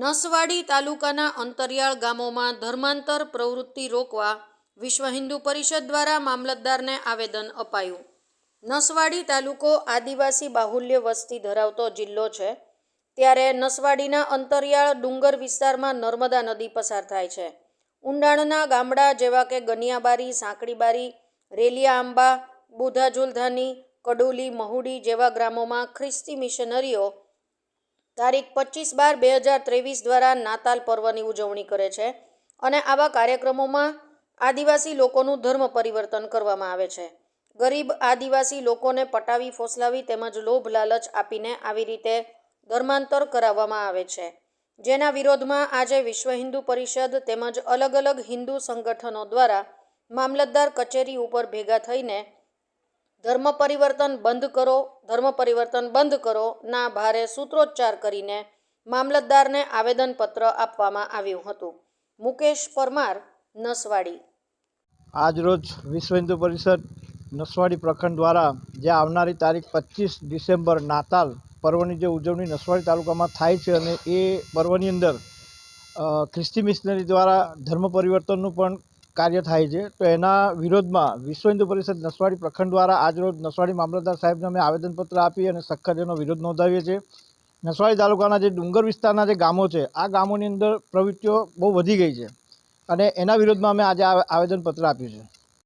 નસવાડી તાલુકાના અંતરિયાળ ગામોમાં ધર્માંતર પ્રવૃત્તિ રોકવા વિશ્વ હિન્દુ પરિષદ દ્વારા મામલતદારને આવેદન અપાયું. નસવાડી તાલુકો આદિવાસી બાહુલ્ય વસ્તી ધરાવતો જિલ્લો છે. ત્યારે નસવાડીના અંતરિયાળ ડુંગર વિસ્તારમાં નર્મદા નદી પસાર થાય છે. ઊંડાણના ગામડા જેવા કે ગનિયાબારી સાંકડીબારી રેલિયા આંબા, બુધાજુલધાની, કડોલી, મહુડી જેવા ગ્રામોમાં ખ્રિસ્તી મિશનરીઓ તારીખ પચીસ બાર બે હજાર ત્રેવીસ દ્વારા નાતાલ પર્વની ઉજવણી કરે છે અને આવા કાર્યક્રમોમાં આદિવાસી લોકોનું ધર્મ પરિવર્તન કરવામાં આવે છે. ગરીબ આદિવાસી લોકોને પટાવી ફોસલાવી તેમજ લોભ લાલચ આપીને આવી રીતે ધર્માંતર કરાવવામાં આવે છે. જેના વિરોધમાં આજે વિશ્વ હિન્દુ પરિષદ તેમજ અલગ અલગ હિન્દુ સંગઠનો દ્વારા મામલતદાર કચેરી ઉપર ભેગા થઈને ધર્મ પરિવર્તન બંધ કરો, ધર્મ પરિવર્તન બંધ કરો, ના ભારે સૂત્રોચ્ચાર કરીને મામલતદારને આવેદનપત્ર આપવામાં આવ્યું હતું. મુકેશ પરમાર, નસવાડી. આજરોજ વિશ્વ હિન્દુ પરિષદ નસવાડી પ્રખંડ દ્વારા જે આવનારી તારીખ પચીસ ડિસેમ્બર નાતાલ પર્વની જે ઉજવણી નસવાડી તાલુકામાં થાય છે અને એ પર્વની અંદર ખ્રિસ્તી મિશનરી દ્વારા ધર્મ પરિવર્તનનું પણ કાર્ય થાય છે, તો એના વિરોધમાં વિશ્વ હિન્દુ પરિષદ નસવાડી પ્રખંડ દ્વારા આજરોજ નસવાડી મામલતદાર સાહેબને અમે આવેદનપત્ર આપી અને સખત એનો વિરોધ નોંધાવીએ છીએ. નસવાડી તાલુકાના જે ડુંગર વિસ્તારના જે ગામો છે, આ ગામોની અંદર પ્રવૃત્તિઓ બહુ વધી ગઈ છે અને એના વિરોધમાં અમે આજે આવેદનપત્ર આપ્યું છે.